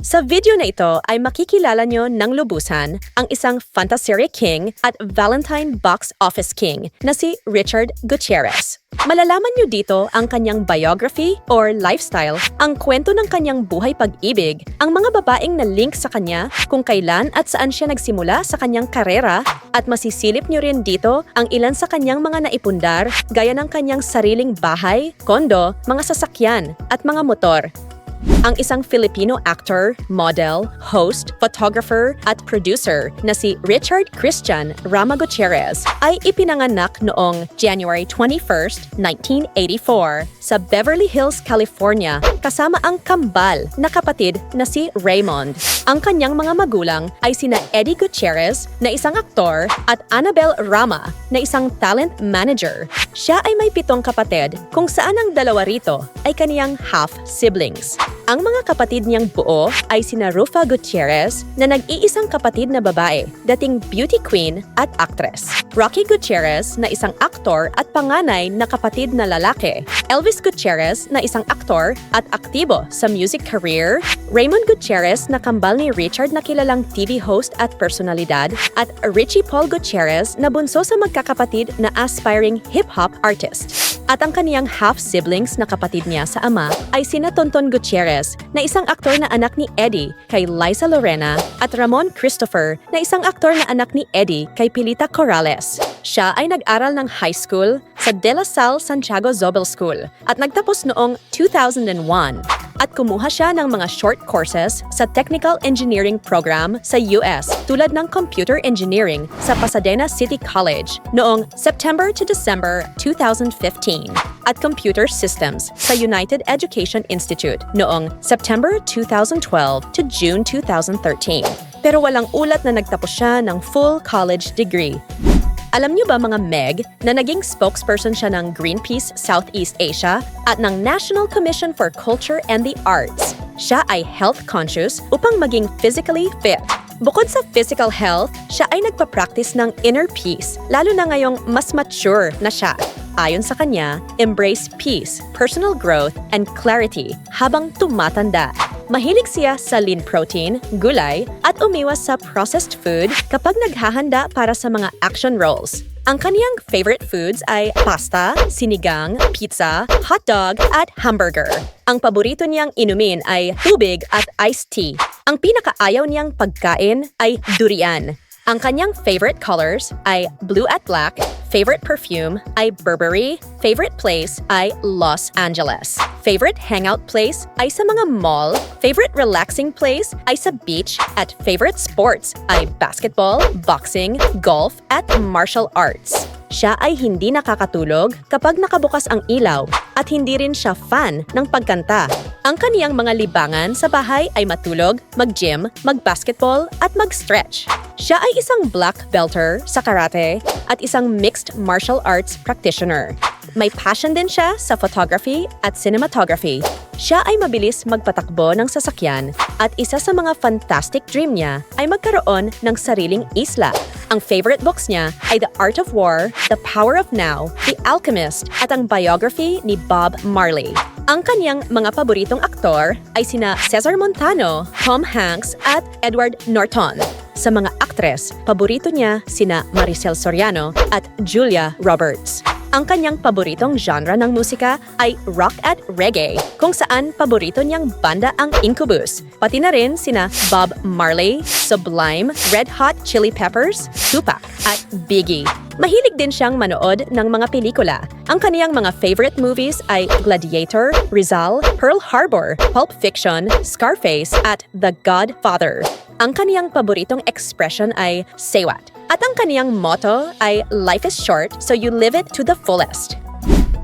Sa video na ito ay makikilala nyo ng lubusan ang isang Fantaserie King at Valentine Box Office King na si Richard Gutierrez. Malalaman nyo dito ang kanyang biography or lifestyle, ang kwento ng kanyang buhay pag-ibig, ang mga babaeng na link sa kanya, kung kailan at saan siya nagsimula sa kanyang karera, at masisilip nyo rin dito ang ilan sa kanyang mga naipundar gaya ng kanyang sariling bahay, kondo, mga sasakyan, at mga motor ang isang Filipino actor, model, host, photographer at producer na si Richard Christian Rama Gutierrez ay ipinanganak noong January 21, 1984 sa Beverly Hills, California kasama ang kambal na kapatid na si Raymond. Ang kanyang mga magulang ay sina Eddie Gutierrez na isang aktor at Annabel Rama na isang talent manager. Siya ay may pitong kapatid kung saan ang dalawa rito ay kaniyang half-siblings. Ang mga kapatid niyang buo ay sina Rufa Gutierrez na nag-iisang kapatid na babae, dating beauty queen at actress. Rocky Gutierrez na isang aktor at panganay na kapatid na lalaki. Elvis Gutierrez na isang aktor at aktibo sa music career. Raymond Gutierrez na kambal ni Richard na kilalang TV host at personalidad. At Richie Paul Gutierrez na bunso sa magkakapatid na aspiring hip-hop artist. At ang kaniyang half-siblings na kapatid niya sa ama ay sina Tonton Gutierrez na isang aktor na anak ni Eddie kay Liza Lorena at Ramon Christopher na isang aktor na anak ni Eddie kay Pilita Corrales. Siya ay nag-aral ng high school sa De La Salle Santiago Zobel School at nagtapos noong 2001 at kumuha siya ng mga short courses sa Technical Engineering Program sa US tulad ng Computer Engineering sa Pasadena City College noong September to December 2015 at Computer Systems sa United Education Institute noong September 2012 to June 2013. Pero walang ulat na nagtapos siya ng full college degree. Alam niyo ba mga Meg na naging spokesperson siya ng Greenpeace Southeast Asia at ng National Commission for Culture and the Arts? Siya ay health conscious upang maging physically fit. Bukod sa physical health, siya ay nagpa-practice ng inner peace, lalo na ngayong mas mature na siya. Ayon sa kanya, embrace peace, personal growth, and clarity habang tumatanda. Mahilig siya sa lean protein, gulay, at umiwas sa processed food kapag naghahanda para sa mga action roles. Ang kaniyang favorite foods ay pasta, sinigang, pizza, hotdog, at hamburger. Ang paborito niyang inumin ay tubig at iced tea. Ang pinakaayaw niyang pagkain ay durian. Ang kanyang favorite colors ay blue at black, favorite perfume ay Burberry, favorite place ay Los Angeles. Favorite hangout place ay sa mga mall, favorite relaxing place ay sa beach, at favorite sports ay basketball, boxing, golf, at martial arts. Siya ay hindi nakakatulog kapag nakabukas ang ilaw at hindi rin siya fan ng pagkanta. Ang kaniyang mga libangan sa bahay ay matulog, mag-gym, mag-basketball at mag-stretch. Siya ay isang black belter sa karate at isang mixed martial arts practitioner. May passion din siya sa photography at cinematography. Siya ay mabilis magpatakbo ng sasakyan at isa sa mga fantastic dream niya ay magkaroon ng sariling isla. Ang favorite books niya ay The Art of War, The Power of Now, The Alchemist at ang biography ni Bob Marley. Ang kanyang mga paboritong aktor ay sina Cesar Montano, Tom Hanks at Edward Norton. Sa mga aktres, paborito niya sina Maricel Soriano at Julia Roberts. Ang kanyang paboritong genre ng musika ay rock at reggae, kung saan paborito niyang banda ang Incubus, pati na rin sina Bob Marley, Sublime, Red Hot Chili Peppers, Tupac, at Biggie. Mahilig din siyang manood ng mga pelikula. Ang kaniyang mga favorite movies ay Gladiator, Rizal, Pearl Harbor, Pulp Fiction, Scarface, at The Godfather. Ang kaniyang paboritong expression ay say what. At ang kaniyang motto ay life is short so you live it to the fullest.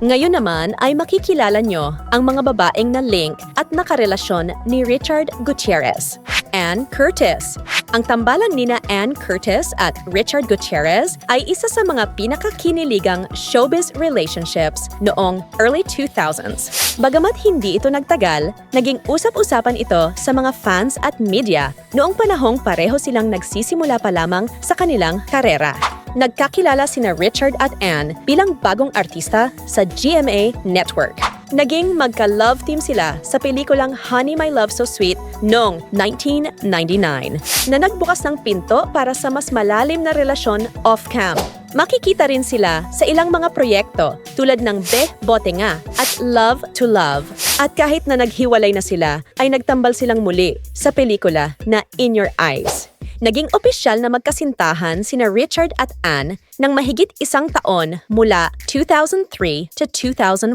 Ngayon naman ay makikilala nyo ang mga babaeng na link at nakarelasyon ni Richard Gutierrez. Anne Curtis. Ang tambalan nina Anne Curtis at Richard Gutierrez ay isa sa mga pinakakiniligang showbiz relationships noong early 2000s. Bagamat hindi ito nagtagal, naging usap-usapan ito sa mga fans at media noong panahong pareho silang nagsisimula pa lamang sa kanilang karera. Nagkakilala sina Richard at Anne bilang bagong artista sa GMA Network. Naging magka-love team sila sa pelikulang Honey My Love So Sweet noong 1999 na nagbukas ng pinto para sa mas malalim na relasyon off-cam. Makikita rin sila sa ilang mga proyekto tulad ng Beh Bote Nga at Love to Love. At kahit na naghiwalay na sila, ay nagtambal silang muli sa pelikula na In Your Eyes. Naging opisyal na magkasintahan sina Richard at Anne ng mahigit isang taon mula 2003 to 2004.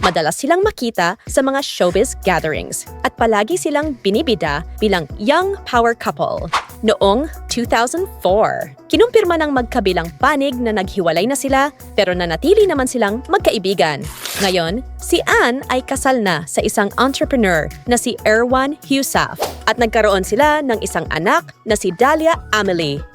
Madalas silang makita sa mga showbiz gatherings at palagi silang binibida bilang young power couple. Noong 2004, kinumpirma ng magkabilang panig na naghiwalay na sila pero nanatili naman silang magkaibigan. Ngayon, si Anne ay kasal na sa isang entrepreneur na si Erwan Husaf at nagkaroon sila ng isang anak na si Dahlia Amelie.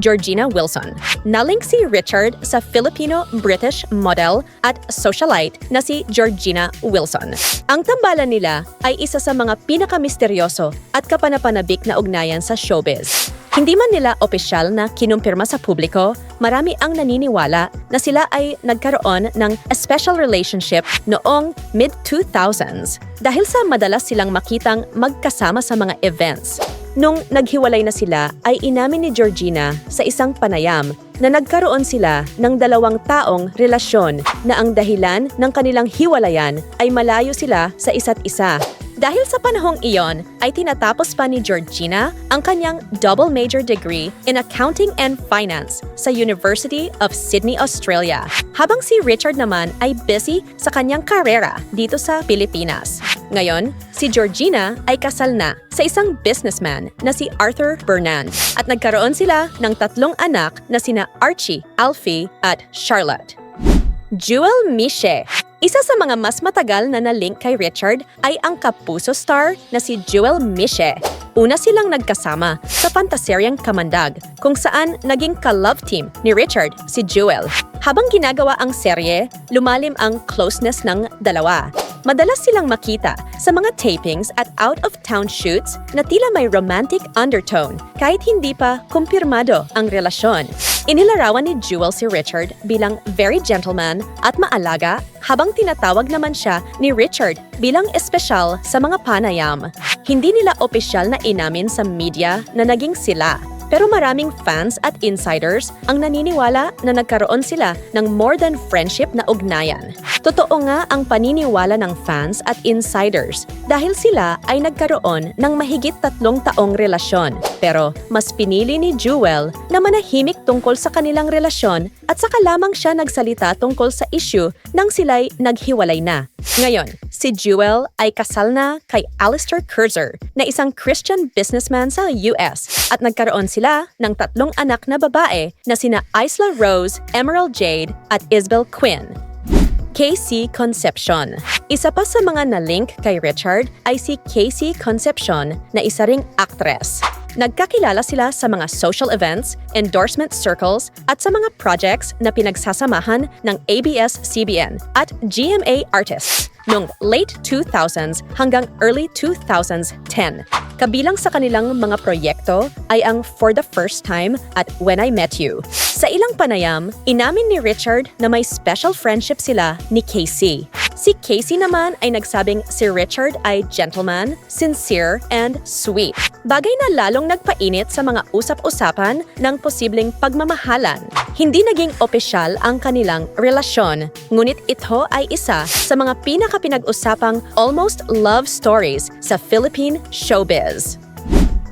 Georgina Wilson. Nalink si Richard sa Filipino-British model at socialite na si Georgina Wilson. Ang tambalan nila ay isa sa mga pinakamisteryoso at kapanapanabik na ugnayan sa showbiz. Hindi man nila opisyal na kinumpirma sa publiko, marami ang naniniwala na sila ay nagkaroon ng special relationship noong mid-2000s dahil sa madalas silang makitang magkasama sa mga events. Nung naghiwalay na sila ay inamin ni Georgina sa isang panayam na nagkaroon sila ng dalawang taong relasyon na ang dahilan ng kanilang hiwalayan ay malayo sila sa isa't isa. Dahil sa panahong iyon ay tinatapos pa ni Georgina ang kanyang double major degree in Accounting and Finance sa University of Sydney, Australia. Habang si Richard naman ay busy sa kanyang karera dito sa Pilipinas. Ngayon, si Georgina ay kasal na sa isang businessman na si Arthur Bernan at nagkaroon sila ng tatlong anak na sina Archie, Alfie at Charlotte. Jewel Miche. Isa sa mga mas matagal na na-link kay Richard ay ang kapuso star na si Jewel Miche. Una silang nagkasama sa fantaseryang Kamandag kung saan naging ka-love team ni Richard si Jewel. Habang ginagawa ang serye, lumalim ang closeness ng dalawa. Madalas silang makita sa mga tapings at out-of-town shoots na tila may romantic undertone kahit hindi pa kumpirmado ang relasyon. Inilarawan ni Jewel si Richard bilang very gentleman at maalaga habang tinatawag naman siya ni Richard bilang espesyal sa mga panayam. Hindi nila opisyal na inamin sa media na naging sila pero maraming fans at insiders ang naniniwala na nagkaroon sila ng more than friendship na ugnayan. Totoo nga ang paniniwala ng fans at insiders dahil sila ay nagkaroon ng mahigit tatlong taong relasyon. Pero mas pinili ni Jewel na manahimik tungkol sa kanilang relasyon at saka lamang siya nagsalita tungkol sa issue nang sila'y naghiwalay na. Ngayon, si Jewel ay kasal na kay Alistair Kurzer na isang Christian businessman sa US at nagkaroon sila ng tatlong anak na babae na sina Isla Rose, Emerald Jade at Isabel Quinn. Casey Concepcion. Isa pa sa mga na-link kay Richard ay si Casey Concepcion na isa ring actress. Nagkakilala sila sa mga social events, endorsement circles, at sa mga projects na pinagsasamahan ng ABS-CBN at GMA artists noong late 2000s hanggang early 2010. Kabilang sa kanilang mga proyekto ay ang For the First Time at When I Met You. Sa ilang panayam, inamin ni Richard na may special friendship sila ni Casey. Si Casey naman ay nagsabing si Richard ay gentleman, sincere, and sweet. Bagay na lalong nagpainit sa mga usap-usapan ng posibleng pagmamahalan. Hindi naging opisyal ang kanilang relasyon, ngunit ito ay isa sa mga pinakapinag-usapang almost love stories sa Philippine showbiz.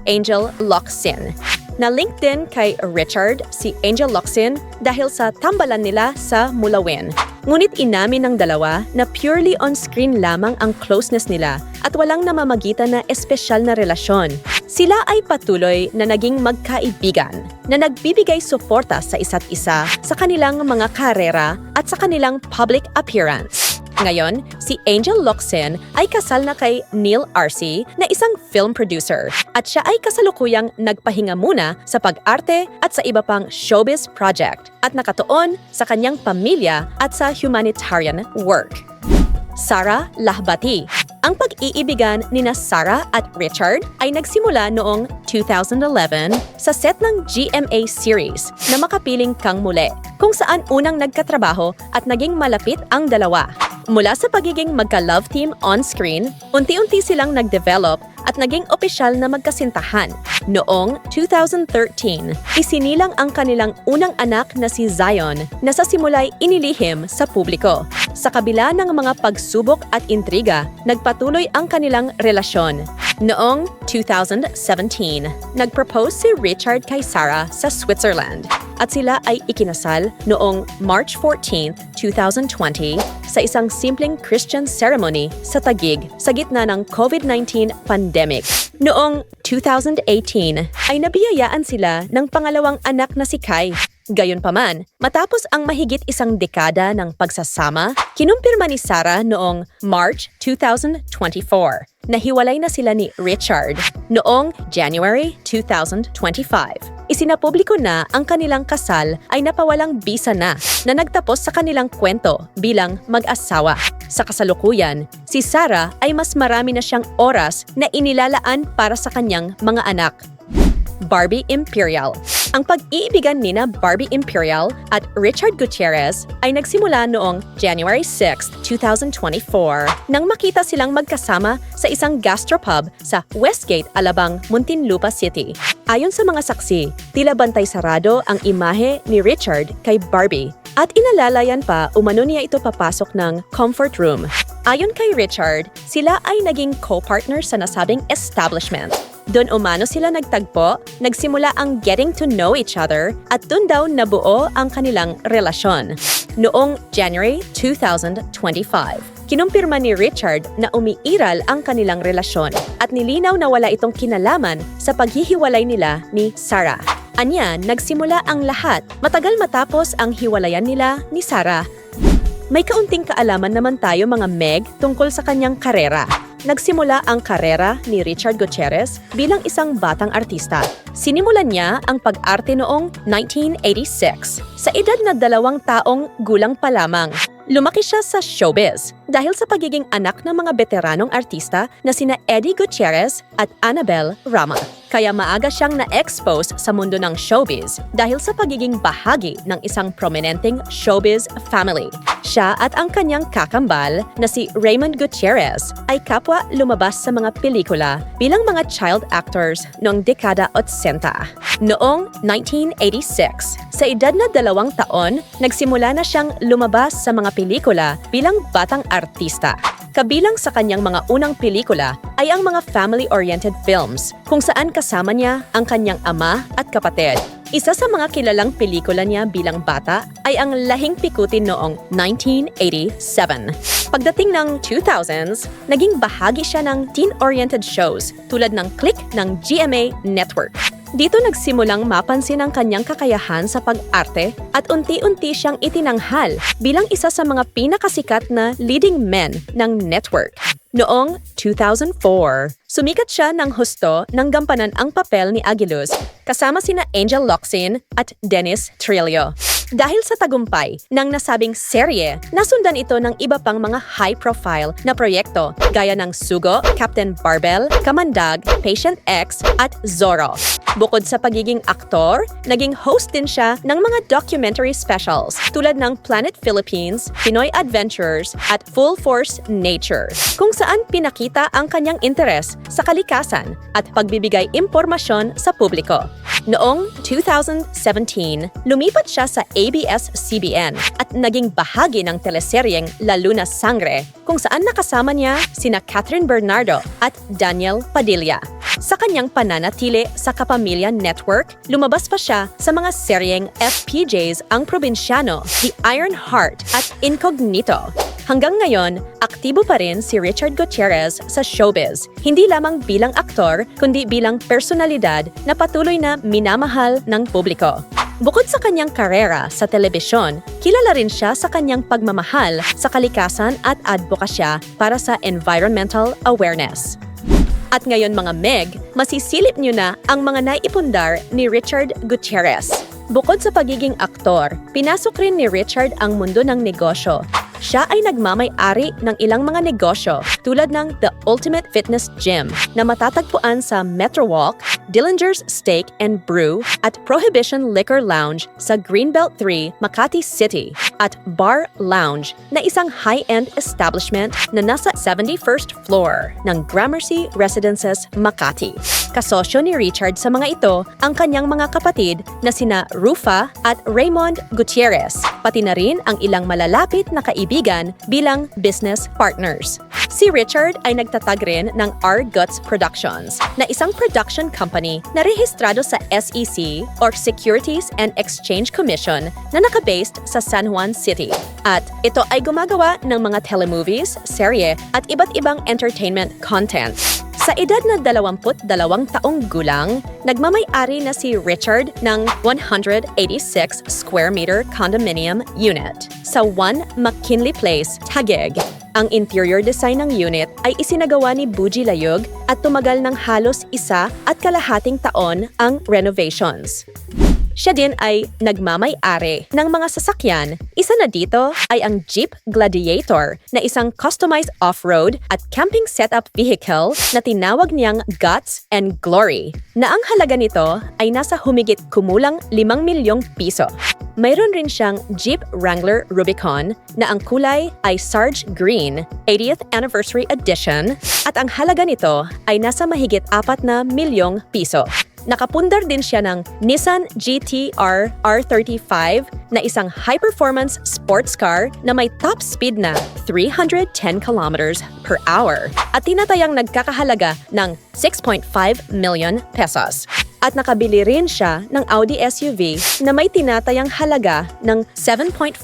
Angel Locsin. Na-link din kay Richard si Angel Locsin dahil sa tambalan nila sa Mulawin. Ngunit inamin ng dalawa na purely on-screen lamang ang closeness nila at walang namamagitan na espesyal na relasyon. Sila ay patuloy na naging magkaibigan na nagbibigay suporta sa isa't isa sa kanilang mga karera at sa kanilang public appearance. Ngayon, si Angel Locsin ay kasal na kay Neil Arce na isang film producer at siya ay kasalukuyang nagpahinga muna sa pag-arte at sa iba pang showbiz project at nakatuon sa kanyang pamilya at sa humanitarian work. Sara Lahbati. Ang pag-iibigan ni na Sarah at Richard ay nagsimula noong 2011 sa set ng GMA series na Makapiling Kang Muli, kung saan unang nagkatrabaho at naging malapit ang dalawa. Mula sa pagiging magka-love team on-screen, unti-unti silang nag-develop at naging opisyal na magkasintahan. Noong 2013, isinilang ang kanilang unang anak na si Zion na sa simula'y inilihim sa publiko. Sa kabila ng mga pagsubok at intriga, nagpatuloy ang kanilang relasyon. Noong 2017, nag-propose si Richard kay Sarah sa Switzerland at sila ay ikinasal noong March 14, 2020 sa isang simpleng Christian ceremony sa Tagig sa gitna ng COVID-19 pandemic. Noong 2018 ay nabiyayaan sila ng pangalawang anak na si Kai. Gayunpaman, matapos ang mahigit isang dekada ng pagsasama, kinumpirma ni Sarah noong March 2024 na hiwalay na sila ni Richard noong January 2025. Isinapubliko na ang kanilang kasal ay napawalang bisa na na nagtapos sa kanilang kwento bilang mag-asawa. Sa kasalukuyan, si Sarah ay mas marami na siyang oras na inilalaan para sa kanyang mga anak. Barbie Imperial. Ang pag-iibigan nina Barbie Imperial at Richard Gutierrez ay nagsimula noong January 6, 2024 nang makita silang magkasama sa isang gastropub sa Westgate, Alabang, Muntinlupa City. Ayon sa mga saksi, tila bantay sarado ang imahe ni Richard kay Barbie at inalalayan pa umano niya ito papasok ng comfort room. Ayon kay Richard, sila ay naging co-partner sa nasabing establishment. Doon umano sila nagtagpo, nagsimula ang getting to know each other at doon daw nabuo ang kanilang relasyon. Noong January 2025, kinumpirma ni Richard na umiiral ang kanilang relasyon at nilinaw na wala itong kinalaman sa paghihiwalay nila ni Sarah. Anya, nagsimula ang lahat matagal matapos ang hiwalayan nila ni Sarah. May kaunting kaalaman naman tayo mga Meg tungkol sa kanyang karera. Nagsimula ang karera ni Richard Gutierrez bilang isang batang artista. Sinimulan niya ang pag-arte noong 1986 sa edad na dalawang taong gulang pa lamang. Lumaki siya sa showbiz dahil sa pagiging anak ng mga veteranong artista na sina Eddie Gutierrez at Annabel Rama. Kaya maaga siyang na-expose sa mundo ng showbiz dahil sa pagiging bahagi ng isang prominenteng showbiz family. Siya at ang kanyang kakambal na si Raymond Gutierrez ay kapwa lumabas sa mga pelikula bilang mga child actors noong dekada 80. Noong 1986, sa edad na dalawang taon, nagsimula na siyang lumabas sa mga pelikula bilang batang artista. Kabilang sa kanyang mga unang pelikula ay ang mga family-oriented films kung saan kasama niya ang kanyang ama at kapatid. Isa sa mga kilalang pelikula niya bilang bata ay ang Lahing Pikutin noong 1987. Pagdating ng 2000s, naging bahagi siya ng teen-oriented shows tulad ng Click ng GMA Network. Dito nagsimulang mapansin ang kanyang kakayahan sa pag-arte at unti-unti siyang itinanghal bilang isa sa mga pinakasikat na leading men ng network. Noong 2004, sumikat siya ng husto ng gampanan ang papel ni Aguiluz kasama sina Angel Locsin at Dennis Trillo. Dahil sa tagumpay ng nasabing serye, nasundan ito ng iba pang mga high-profile na proyekto gaya ng Sugo, Captain Barbell, Kamandag, Patient X at Zorro. Bukod sa pagiging aktor, naging host din siya ng mga documentary specials tulad ng Planet Philippines, Pinoy Adventures at Full Force Nature, kung saan pinakita ang kanyang interes sa kalikasan at pagbibigay impormasyon sa publiko. Noong 2017, lumipat siya sa ABS-CBN at naging bahagi ng teleseryeng La Luna Sangre kung saan nakasama niya sina Catherine Bernardo at Daniel Padilla. Sa kanyang pananatili sa Kapamilya Network, lumabas pa siya sa mga seryeng FPJs Ang Probinsyano, The Iron Heart at Incognito. Hanggang ngayon, aktibo pa rin si Richard Gutierrez sa showbiz, hindi lamang bilang aktor, kundi bilang personalidad na patuloy na minamahal ng publiko. Bukod sa kanyang karera sa telebisyon, kilala rin siya sa kanyang pagmamahal sa kalikasan at advokasya para sa environmental awareness. At ngayon mga Meg, masisilip niyo na ang mga naipundar ni Richard Gutierrez. Bukod sa pagiging aktor, pinasok rin ni Richard ang mundo ng negosyo. Siya ay nagmamay-ari ng ilang mga negosyo tulad ng The Ultimate Fitness Gym na matatagpuan sa Metro Walk, Dillinger's Steak and Brew at Prohibition Liquor Lounge sa Greenbelt 3, Makati City at Bar Lounge na isang high-end establishment na nasa 71st floor ng Gramercy Residences, Makati. Kasosyo ni Richard sa mga ito ang kanyang mga kapatid na sina Rufa at Raymond Gutierrez, pati na rin ang ilang malalapit na kaibigan bilang business partners. Si Richard ay nagtatag rin ng R. Guts Productions na isang production company na rehistrado sa SEC or Securities and Exchange Commission na nakabased sa San Juan City. At ito ay gumagawa ng mga telemovies, serye at iba't ibang entertainment content. Sa edad na 22 taong gulang, nagmamay-ari na si Richard ng 186 square meter condominium unit sa 1 McKinley Place, Taguig. Ang interior design ng unit ay isinagawa ni Buji Layug at tumagal ng halos isa at kalahating taon ang renovations. Siya din ay nagmamay-ari ng mga sasakyan. Isa na dito ay ang Jeep Gladiator na isang customized off-road at camping setup vehicle na tinawag niyang Guts and Glory na ang halaga nito ay nasa humigit kumulang 5 milyong piso. Mayroon rin siyang Jeep Wrangler Rubicon na ang kulay ay Sarge Green 80th Anniversary Edition at ang halaga nito ay nasa mahigit 4 na milyong piso. Nakapundar din siya ng Nissan GT-R R35 na isang high-performance sports car na may top speed na 310 kilometers per hour at tinatayang nagkakahalaga ng 6.5 million pesos. At nakabili rin siya ng Audi SUV na may tinatayang halaga ng 7.49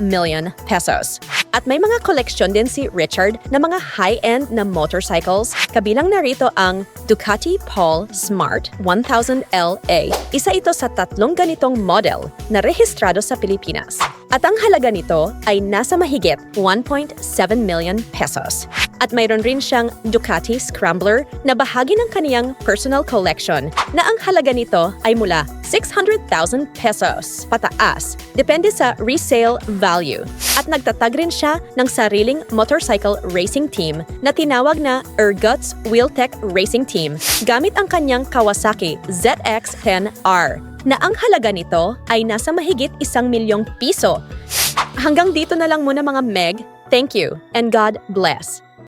million pesos. At may mga koleksyon din si Richard na mga high-end na motorcycles, kabilang narito ang Ducati Paul Smart 1000 LA. Isa ito sa tatlong ganitong model na rehistrado sa Pilipinas. At ang halaga nito ay nasa mahigit 1.7 million pesos. At mayroon rin siyang Ducati Scrambler na bahagi ng kaniyang personal collection na ang halaga nito ay mula 600,000 pesos pataas, depende sa resale value. At nagtatag rin siya ng sariling motorcycle racing team na tinawag na Erguts Wheeltech Racing Team gamit ang kanyang Kawasaki ZX-10R na ang halaga nito ay nasa mahigit isang milyong piso. Hanggang dito na lang muna mga Meg. Thank you and God bless.